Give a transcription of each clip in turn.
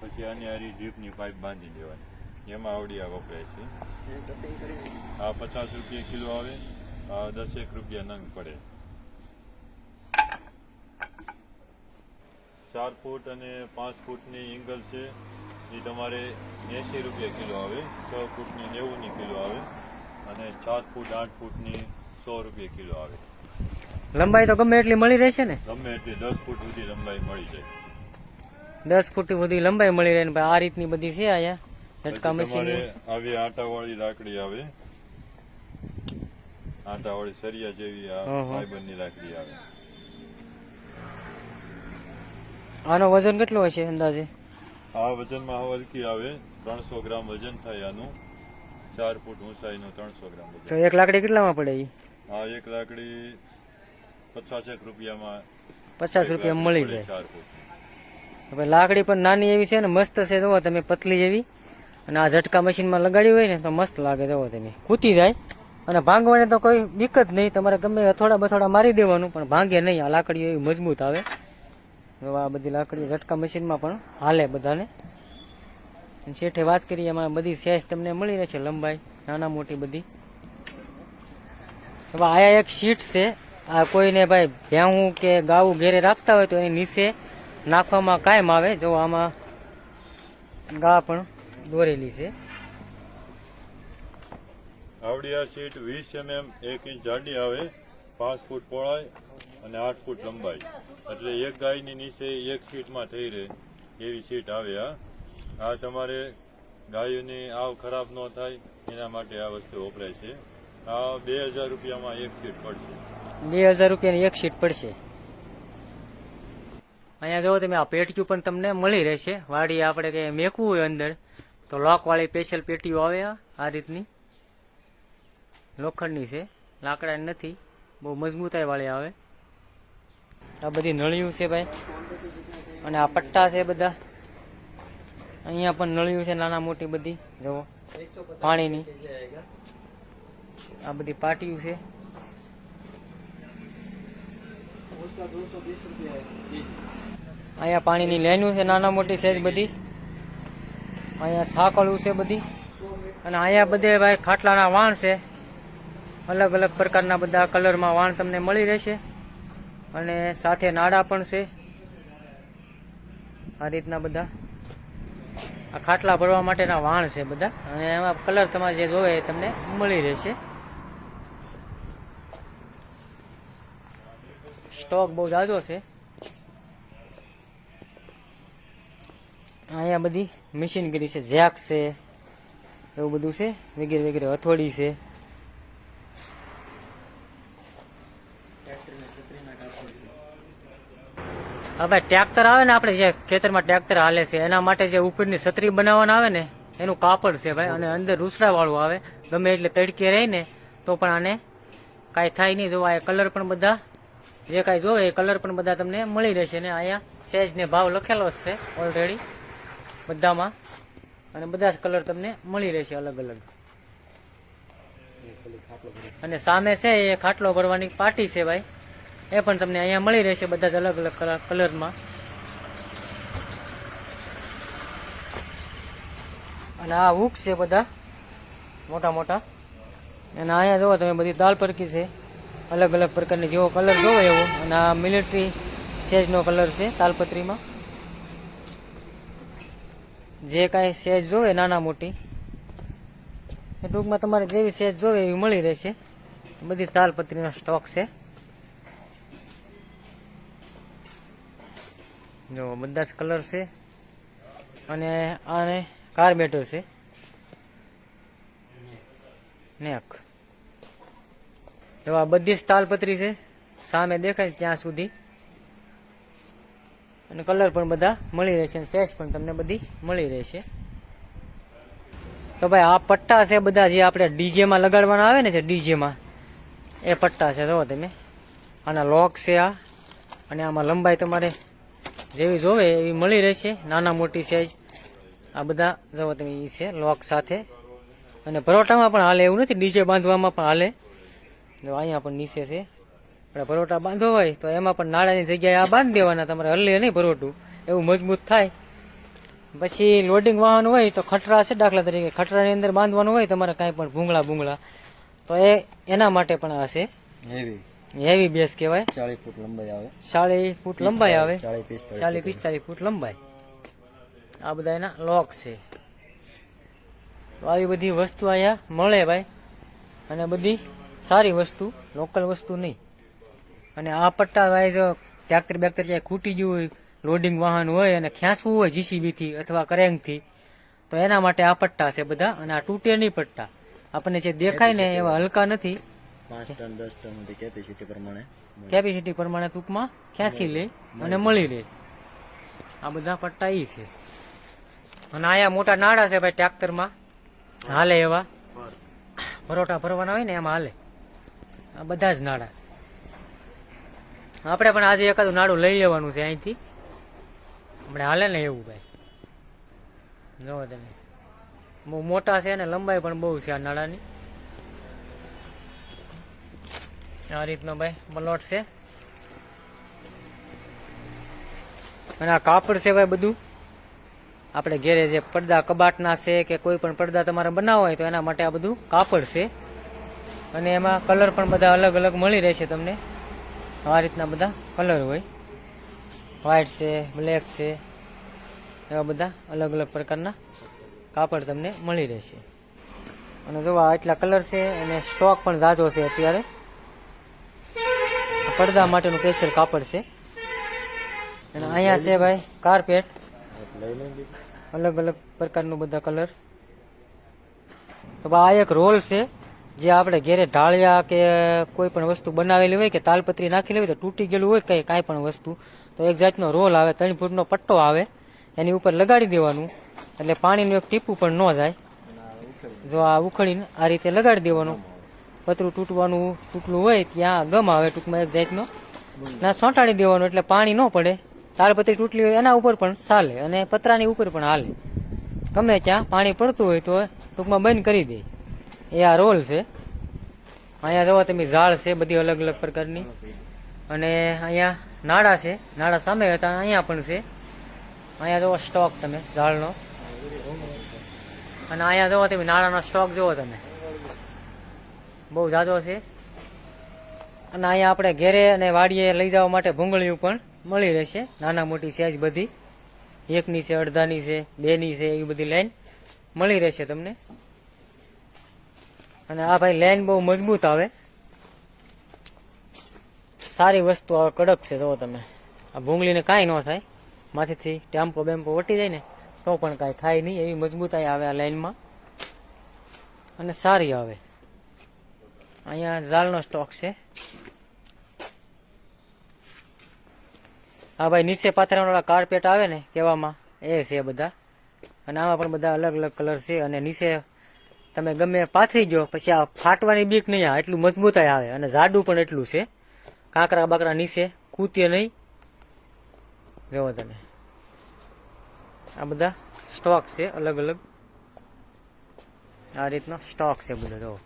પછી આની હારી જીપની પાઇપ બાંધી દેવાની. એમાં આવડિયા વપરાય છે. આ પચાસ રૂપિયા કિલો આવે દસેક રૂપિયા નંગ પડે. ચાર ફૂટ અને પાંચ ફૂટની એંગલ છે. એ તમારે એંસી રૂપિયા કિલો આવે છ ફૂટની નેવુંની કિલો આવે અને સાત ફૂટ આઠ ફૂટની સો રૂપિયા કિલો આવે. લંબાઈ તો ગમે એટલી મળી રહેશે ને? ગમે એટલી દસ ફૂટ સુધી લંબાઈ મળી જાય. દસ ફૂટ સુધી લંબાઈ મળી રહે ને આ રીતની બધી છે અહીંયા. ઝટકા મશીન આવી આટાવાળી લાકડી આવે. આટાવાળી સરિયા જેવી. ફાઈબરની લાકડી આવે. આનો વજન કેટલો હશે અંદાજે? આ વજનમાં હલકી આવે. ત્રણસો ગ્રામ વજન થાય આનું. ચાર ફૂટ ઊંચાઈનું ત્રણસો ગ્રામ તો એક લાકડી કેટલામાં પડે હા એક લાકડી પચાસેક રૂપિયામાં પચાસ એક રૂપિયા મળી જાય. ચાર ફૂટ. હવે લાકડી પણ નાની એવી છે ને મસ્ત છે જુઓ તમે, પતલી એવી. અને આ ઝટકા મશીનમાં લગાડી હોય ને તો મસ્ત લાગે જુઓ તમે. કૂતી જાય. અને ભાંગવાની તો કોઈ બીક જ નહીં, તમારે ગમે અથોડા બથોડા મારી દેવાનું, પણ ભાંગે નહીં. આ લાકડીઓ એવી મજબૂત આવે. આ બધી લાકડીઓ ઝટકા મશીનમાં પણ હાલે બધાને. શેઠે વાત કરીએ એમાં બધી સેસ તમને મળી રહે છે લંબાઈ, નાના મોટી બધી. હવે આયા એક શીટ છે. આ કોઈને ભાઈ ભેહું કે ગાવું ઘેરે રાખતા હોય તો એની નીચે નાખવામાં કાયમ આવે જો આમાં ગા પણ દોરેલી છે. આવડિયા આ સીટ વીસ એમએમ એક ઇંચ જાડી આવે પાંચ ફૂટ પહોળાઈ અને આઠ ફૂટ લંબાઈ. એટલે એક ગાયની નીચે એક સીટમાં થઈ રહે એવી સીટ આવે આ આ તમારે ગાયોની આવ ખરાબ ન થાય એના માટે આ વસ્તુ વપરાય છે. આ બે હજાર રૂપિયામાં એક સીટ પડશે. બે હજાર રૂપિયાની એક સીટ પડશે. અહીંયા જો તમે આ પેટીયું પણ તમને મળી રહેશે. વાડી આપણે કંઈ મેકવું હોય અંદર, તો લોકવાળી સ્પેશિયલ પેટીઓ આવે આ રીતની. લોખંડની છે. લાકડાની નથી. બહુ મજબૂતાઈ વાળી આવે. આ બધી નળિયું છે ભાઈ. અને આ પટ્ટા છે બધા. અહીંયા પણ નળિયું છે, નાના મોટી બધી. જુઓ. પાણીની. આ બધી પાટીઓ છે. અહીંયા પાણીની લાઈનો છે, નાના મોટી સેજ બધી. અહીંયા સાંકળું છે બધી. અને અહીંયા બધે ભાઈ ખાટલાના વાણ છે. અલગ અલગ પ્રકારના બધા કલરમાં વાણ તમને મળી રહેશે. અને સાથે નાડા પણ છે. આ રીતના બધા. આ ખાટલા ભરવા માટેના વાણ છે બધા. અને એમાં કલર તમારે જે જોવે એ તમને મળી રહેશે. સ્ટોક બહુ જાજો છે. અહીંયા બધી મશીનગીરી છે ઝેક છે, એવું બધું છે, વગેરે વગેરે, હથોડી છે. હવે ટ્રેક્ટર આવે ને આપણે જે ખેતરમાં ટ્રેક્ટર હાલે છે, એના માટે જે ઉપરની છત્રી બનાવવાના આવે ને, એનું કાપડ છે ભાઈ, અને અંદર રૂસડા વાળું આવે. ગમે એટલે તડકે રહીને તો પણ આને કાંઈ થાય નહીં. જોવા એ કલર પણ બધા, જે કાંઈ જોવે એ કલર પણ બધા તમને મળી રહેશે ને. અહીંયા સેજ ને ભાવ લખેલો જ છે ઓલરેડી બધામાં. અને બધા જ કલર તમને મળી રહેશે અલગ અલગ. અને સામે છે એ ખાટલો ભરવાની પાટી છે ભાઈ. એ પણ તમને અહીંયા મળી રહેશે બધા જ અલગ અલગ કલરમાં. અને આ હુક છે બધા. મોટા મોટા. અને અહીંયા જોવો તમે બધી દાલ પરકી છે. અલગ અલગ પ્રકારની જેવો કલર જોવો એવો. અને આ મિલિટરી સેજનો કલર છે, તાલપત્રીમાં. જે કાંઈ સેજ જોવે નાના મોટી, એ ટૂંકમાં તમારે જેવી સેજ જોવે એવી મળી રહેશે. બધી તાલપત્રીનો સ્ટોક છે. જો બધા જ કલર છે અને આને કાર્બેટર છે. નેક. એવા બધી જ તાલપત્રી છે. સામે દેખાય ત્યાં સુધી. અને કલર પણ બધા મળી રહેશે અને સેસ પણ તમને બધી મળી રહેશે. તો ભાઈ, આ પટ્ટા છે બધા જે આપણે ડીજેમાં લગાડવાના આવે ને છે ડીજેમાં એ પટ્ટા છે જુઓ તમે. આના લોક છે આ, અને આમાં લંબાઈ તમારે જેવી જોવે એવી મળી રહેશે. નાના મોટી સાઈઝ આ બધા જુઓ તમે એ છે, લોક સાથે. અને પરોઠામાં પણ હાલે એવું નથી, ડીજે બાંધવામાં પણ હાલે. જો અહીંયા પણ નીચે છે. આપણે પરોટા બાંધો હોય તો એમાં પણ નાળાની જગ્યાએ આ બાંધી દેવાના તમારે હલે નહીં પરોટું એવું મજબૂત થાય. પછી લોડિંગ વાહન હોય તો ખટરા છે દાખલા તરીકે. ખટરાની અંદર બાંધવાનું હોય તમારે કાંઈ પણ ભૂંગળા ભૂંગળા તો એ એના માટે પણ આ છે. હેવી હેવી બેસ કહેવાય. ચાલીસ ફૂટ લંબાઈ આવે. ચાલીસ ફૂટ લંબાઈ આવે. ચાલીસ પિસ્તાલીસ ફૂટ. લંબાઈ. આ બધા એના લોક છે. આવી બધી વસ્તુ અહીંયા મળે ભાઈ. અને બધી સારી વસ્તુ લોકલ વસ્તુ નહીં. અને આ પટ્ટા વાઇઝ ટ્રેક્ટર બેક્ટર ક્યાંય ખૂટી ગયું હોય લોડિંગ વાહન હોય અને ખેંચવું હોય જીસીબીથી અથવા કરેંગથી તો એના માટે આ પટ્ટા છે બધા અને આ તૂટે નહીં પટ્ટા. આપણને જે દેખાય ને એવા હલકા નથી. પાંચ ટન દસ ટન કેપેસિટી પ્રમાણે કેપેસિટી પ્રમાણે ટૂંકમાં ખેંચી લે અને મળી લે. આ બધા પટ્ટા ઈ છે. અને આયા મોટા નાળા છે ભાઈ ટ્રેક્ટરમાં. હાલે એવા. પરોઠા ભરવાના હોય ને એમાં હાલે. આ બધા જ નાળા. આપણે પણ આજે એકાદું નાડું લઈ લેવાનું છે અહીંથી. આપણે હાલે ને એવું ભાઈ જોવો તમે. બહુ મોટા છે અને લંબાઈ પણ બહુ છે આ નાળાની. આ રીતનો ભાઈ મલોટ છે. અને આ કાપડ છે ભાઈ બધું. આપણે ઘેરે જે પડદા કબાટના છે કે કોઈ પણ પડદા તમારે બનાવવા હોય તો એના માટે આ બધું કાપડ છે. અને એમાં કલર પણ બધા અલગ અલગ મળી રહેશે તમને. આ રીતના બધા કલર હોય. વ્હાઇટ છે બ્લેક છે, એવા બધા અલગ અલગ પ્રકારના કાપડ તમને મળી રહેશે. અને જો આટલા કલર છે અને સ્ટોક પણ ઝાઝો છે અત્યારે. પડદા માટેનું સ્પેશિયલ કાપડ છે. અને અહીંયા છે ભાઈ કાર્પેટ અલગ અલગ પ્રકારનું બધા કલર. તો આ એક રોલ છે. જે આપણે ઘેરે ઢાળિયા કે કોઈ પણ વસ્તુ બનાવેલી હોય કે તાલપત્રી નાખેલી હોય તો તૂટી ગયેલું હોય કંઈ કાંઈ પણ વસ્તુ, તો એક જાતનો રોલ આવે, ત્રણ ફૂટનો પટ્ટો આવે, એની ઉપર લગાડી દેવાનું. એટલે પાણીનું એક ટીપું પણ ન જાય. જો આ ઉખડીને આ રીતે લગાડી દેવાનું. પતરું તૂટવાનું, તૂટલું હોય ત્યાં ગમ આવે ટૂંકમાં એક જાતનો. ના સોંટાડી દેવાનું એટલે પાણી ન પડે. તાલપત્રી તૂટલી હોય એના ઉપર પણ ચાલે અને પતરાની ઉપર પણ હાલે. ગમે ત્યાં પાણી પડતું હોય તો ટૂંકમાં બંધ કરી દે. એ આ રોલ છે. અહીંયા જોવા તમે, ઝાડ છે, બધી અલગ અલગ પ્રકારની. અને અહીંયા નાળા છે, નાળા સામે હતા, અહીંયા પણ છે. અહીંયા જોવો સ્ટોક તમે, ઝાડનો. અને અહીંયા જોવો તમે, નાળાનો સ્ટોક જુઓ તમે. બહુ ઝાઝો છે. અને અહીંયા આપણે ઘેરે અને વાડીએ લઈ જવા માટે ભૂંગળીઓ પણ મળી રહેશે. નાના મોટી સાઈઝ બધી. એકની છે, અડધાની છે, બેની છે, એવી બધી લાઈન મળી રહેશે તમને. અને આ ભાઈ લાઈન બહુ મજબૂત આવે. સારી વસ્તુ આવે, કડક છે જો તમે. આ ભૂંગળીને કાંઈ ન થાય. માથેથી ટેમ્પો બેમ્પો વટી જાય ને, તો પણ કાંઈ થાય નહીં. એવી મજબૂતાઈ આવે આ લાઈનમાં. અને સારી આવે. અહીંયા ઝાલનો સ્ટોક છે. હા ભાઈ નીચે પાથરાવાળા કાર્પેટ આવે ને, કહેવામાં. એ છે બધા. અને આમાં પણ બધા અલગ અલગ કલર છે. અને નીચે તમે ગમે પાથરી ગયો પછી આ ફાટવાની બીક નહીં આવે, એટલું મજબૂતાઈ આવે. અને જાડું પણ એટલું છે. કાંકરા બાકરા નીચે કૂતીએ નહીં. જુઓ તમે. આ બધા સ્ટોક છે, અલગ અલગ. આ રીતનો સ્ટોક છે બધો, જુઓ.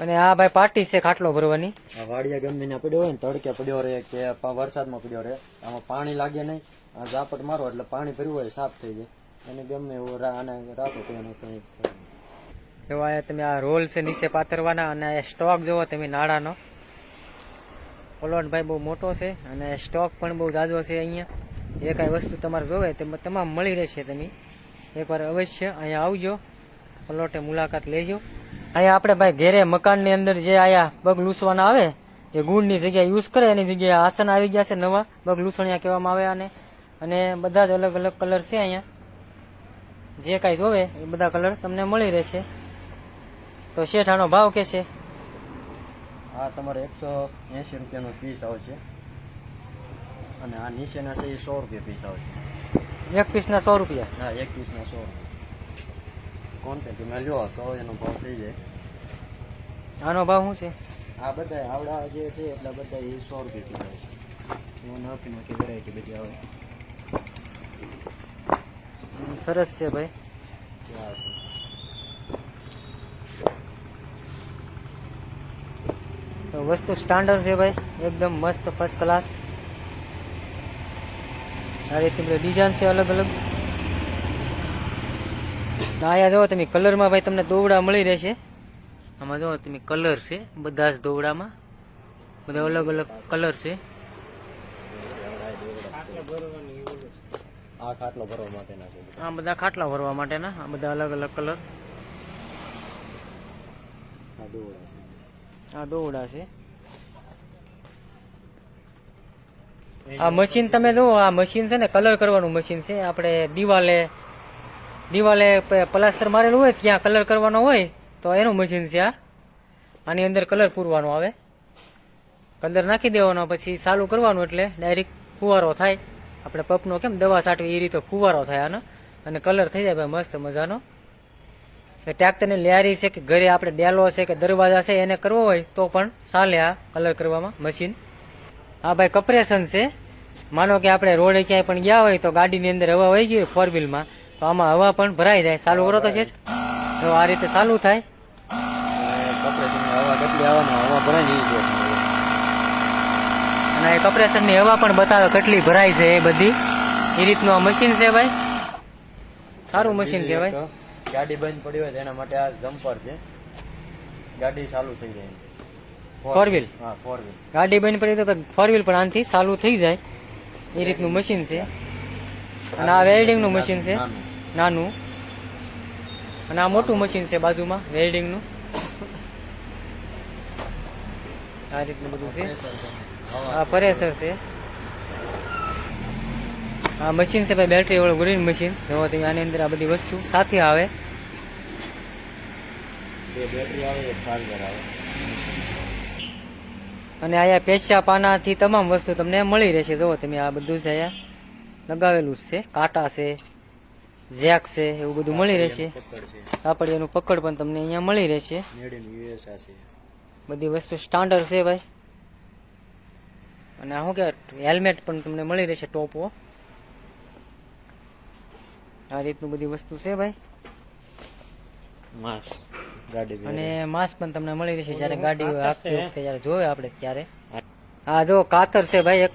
અને આ ભાઈ પાર્ટી છે ખાટલો ભરવાની. વાડિયા ગમે ને પડ્યો હોય ને, તડકે પડ્યો રહે કે વરસાદમાં પડ્યો રહે, આમાં પાણી લાગે નહીં. આ ઝાપટ મારો, એટલે પાણી ભર્યું હોય, સાફ થઈ જાય. અને ગમે એવું આને રાખો તો એને કંઈ તમે આ રોલ છે નીચે પાથરવાના અને આ સ્ટોક જોવો તમે નાળાનો. પલોટભાઈ બહુ મોટો છે અને સ્ટોક પણ બહુ જાજો છે અહીંયા. જે કાંઈ વસ્તુ તમારે જોવે તે તમામ મળી રહેશે તમે. એકવાર અવશ્ય અહીંયા આવજો. પલોટે મુલાકાત લેજો. અહીંયા આપણે ભાઈ ઘેરે મકાનની અંદર જે આયા પગ લૂસવાના આવે, જે ગુણની જગ્યાએ યુઝ કરે, એની જગ્યાએ આસન આવી ગયા છે નવા. પગ લૂસણિયા કહેવામાં આવે આને. અને બધા જ અલગ અલગ કલર છે અહીંયા. જે કાંઈ જોવે એ બધા કલર તમને મળી રહેશે. તો શેઠ આનો ભાવ કે છે? આ તમારે એકસો એંસી રૂપિયાનો પીસ આવશે. અને આ નીચેના છે એ સો રૂપિયા પીસ આવશે. એક પીસના સો રૂપિયા? હા એક પીસના સો. કોન્ટેક્ટ મેં લ્યો તો એનો ભાવ થઈ જાય. આનો ભાવ શું છે? આ બધા આવડા જે છે એટલા બધા એ સો રૂપિયા પીસ આવશે. હું નોખી નોખી વેરાયટી બધી આવે. સરસ છે ભાઈ. તો વસ્તુ સ્ટાન્ડર્ડ છે ભાઈ. એકદમ મસ્ત ફર્સ્ટ ક્લાસ આ રીતની બધી ડિઝાઇન છે અલગ અલગ. આયા અહીંયા જો તમે કલરમાં ભાઈ તમને દોવડા મળી રહેશે. આમાં જુઓ તમે કલર છે. બધા જ દોવડામાં બધા અલગ અલગ કલર છે. આ ખાટલો ભરવા માટેના છે આ બધા ખાટલા ભરવા માટેના? આ બધા અલગ અલગ કલર? આ દોવડા છે. આ દોવડા છે. આ મશીન તમે જુઓ આ મશીન છે ને કલર કરવાનું મશીન છે. આપણે દિવાલે દિવાલે પ્લાસ્ટર મારેલું હોય ત્યાં કલર કરવાનો હોય તો એનું મશીન છે આ. આની અંદર કલર પૂરવાનો આવે. કલર નાખી દેવાનો પછી ચાલુ કરવાનું એટલે ડાયરેક્ટ ફુવારો થાય. આપણે પપનો કેમ દવા છાંટવી એ રીતે ફુવારો થાય આનો. અને કલર થઈ જાય ભાઈ મસ્ત મજાનો. ટ્રેક્ટરની લેરી છે કે ઘરે આપણે ડેલો છે કે દરવાજા છે, એને કરવો હોય તો પણ ચાલે આ કલર કરવામાં મશીન હા ભાઈ કપરેશન છે. માનો કે આપણે રોડે ક્યાંય પણ ગયા હોય તો ગાડીની અંદર હવા વહી ગઈ હોય ફોર વ્હીલમાં તો આમાં હવા પણ ભરાઈ જાય. ચાલુ કરો તો છે તો આ રીતે ચાલુ થાય. હવા કેટલી હવા ભરાય ને ઈ જો અને એ કમ્પ્રેશરની હવા પણ બતાવે કેટલી ભરાય છે એ બધી. એ રીતનું આ મશીન છે ભાઈ. સારું મશીન કહેવાય. ગાડી બંધ પડી હોય એના માટે આ જમ્પર છે. ગાડી ચાલુ થઈ જાય? હા ફોર વ્હીલ ગાડી બંધ પડી તો ફોર વ્હીલ પણ આનાથી ચાલુ થઈ જાય. એ રીતનું મશીન છે. અને આ વેલ્ડિંગનું મશીન છે નાનું. નાનું. અને આ મોટું મશીન છે બાજુમાં વેલ્ડિંગનું આ રીતનું બધું છે. આ પરેસર છે. આ મશીન છે ભાઈ બેટરી વાળું ગ્રીન મશીન જોવો તમે આની અંદર આ બધી વસ્તુ સાથે આવે. અને અહીંયા પેશા પાનાથી તમામ વસ્તુ તમને મળી રહેશે. જુઓ તમે આ બધું છે અહીંયા લગાવેલું જ છે. કાંટા છે જેક છે એવું બધું મળી રહેશે. કાપડિયાનું પકડ પણ તમને અહીંયા મળી રહેશે. બધી વસ્તુ સ્ટાન્ડર્ડ છે ભાઈ. અને શું કે હેલ્મેટ પણ તમને મળી રહેશે ટોપો. આ રીતનું બધી વસ્તુ છે ભાઈ. માસ ગાડી અને માસ પણ તમને મળી રહેશે જ્યારે ગાડી આપતી વખતે જ્યારે જોવે આપણે ત્યારે. આ જો કાતર છે ભાઈ એક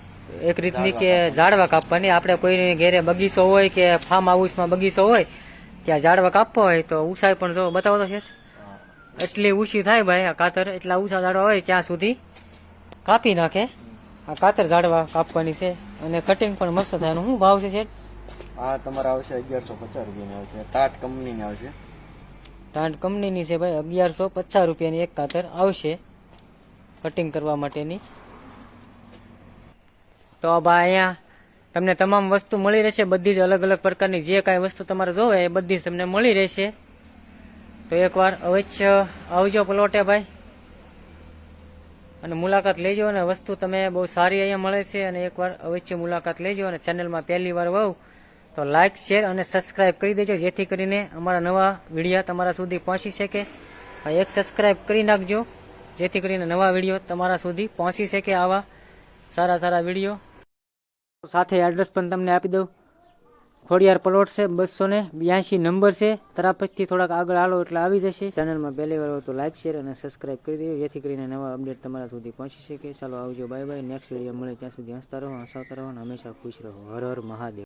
એક રીતની કે ઝાડવા કાપવાની. આપણે કોઈ ઘેરે બગીચો હોય કે ફાર્મ હાઉસમાં બગીચો હોય ત્યાં ઝાડવા કાપવા હોય તો ઊંચાઈ પણ જો બતાવો તો છે એટલી ઊંચી થાય ભાઈ આ કાતર. એટલા ઊંચા ઝાડવા હોય ત્યાં સુધી કાપી નાખે. આ કાતર ઝાડવા કાપવાની છે અને કટિંગ પણ મસ્ત થાય. એનો શું ભાવ છે શેઠ? આ તમારે આવશે અગિયારસો પચાસ રૂપિયાની આવશે. ટાટ કંપનીની આવશે. ટાટ કંપનીની છે ભાઈ અગિયારસો પચાસ રૂપિયાની એક કાતર આવશે કટિંગ કરવા માટેની. તો ભાઈ અહીંયા તમને તમામ વસ્તુ મળી રહેશે બધી જ અલગ અલગ પ્રકારની જે કાંઈ વસ્તુ તમારે જોવે એ બધી જ તમને મળી રહેશે. તો એકવાર અવશ્ય આવજો પ્લોટે ભાઈ. અને મુલાકાત લેજો અને વસ્તુ તમે બહુ સારી અહીંયા મળે છે અને એકવાર અવશ્ય મુલાકાત લેજો અને ચેનલમાં પહેલી વાર વહુ, તો લાઇક શેર અને સબસ્ક્રાઇબ કરી દેજો, જેથી કરીને અમારા નવા વિડીયા તમારા સુધી પહોંચી શકે. એક સબસ્ક્રાઇબ કરી નાખજો, જેથી કરીને નવા વીડિયો તમારા સુધી પહોંચી શકે આવા સારા સારા વીડિયો. સાથે એડ્રેસ પણ તમને આપી દઉં. ખોડિયાર પ્લોટ છે, બસો ને બ્યાસી નંબર છે. તરાપજથી થોડાક આગળ આલો એટલે આવી જશે. ચેનલમાં પહેલી વાર હોય તો લાઇક શેર અને સબસ્ક્રાઇબ કરી દેજો. જેથી કરીને નવા અપડેટ તમારા સુધી પહોંચી શકે. ચાલો આવજો. બાય બાય નેક્સ્ટ વીડિયો મળે ત્યાં સુધી હસતા રહો, હસાવતા રહો અને હંમેશા ખુશ રહો. હર હર મહાદેવ.